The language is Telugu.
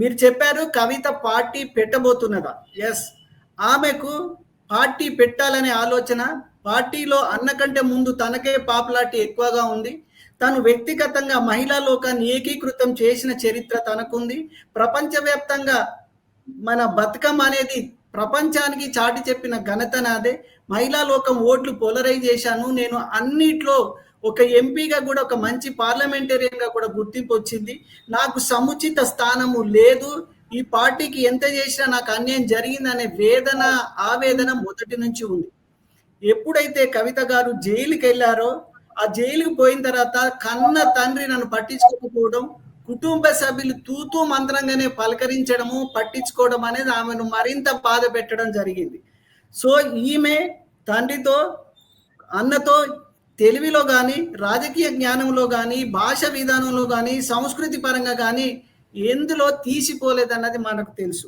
మీరు చెప్పారు కవిత పార్టీ పెట్టబోతున్నదా? ఎస్ ఆమెకు పార్టీ పెట్టాలనే ఆలోచన పార్టీలో అన్న కంటే ముందు తనకే పాపులారిటీ ఎక్కువగా ఉంది. తను వ్యక్తిగతంగా మహిళా లోకాన్ని ఏకీకృతం చేసిన చరిత్ర తనకుంది. ప్రపంచవ్యాప్తంగా మన బతుకమ్మ అనేది ప్రపంచానికి చాటి చెప్పిన ఘనత నాదే. మహిళా లోకం ఓట్లు పోలరైజ్ చేశాను నేను అన్నిట్లో ఒక ఎంపీగా కూడా ఒక మంచి పార్లమెంటేరియన్గా కూడా గుర్తింపు వచ్చింది. నాకు సముచిత స్థానము లేదు. ఈ పార్టీకి ఎంత చేసినా నాకు అన్యాయం జరిగిందనే వేదన ఆవేదన మొదటి నుంచి ఉంది. ఎప్పుడైతే కవిత గారు జైలుకి వెళ్ళారో ఆ జైలుకి పోయిన తర్వాత కన్న తండ్రి నన్ను పట్టించుకోకపోవడం కుటుంబ సభ్యులు తూతూ మంత్రంగానే పలకరించడము పట్టించుకోవడం అనేది ఆమెను మరింత బాధ పెట్టడం జరిగింది. సో ఈమె తండ్రితో అన్నతో తెలివిలో కానీ రాజకీయ జ్ఞానంలో కానీ భాష విధానంలో కానీ సంస్కృతి పరంగా కానీ ఎందులో తీసిపోలేదన్నది మనకు తెలుసు.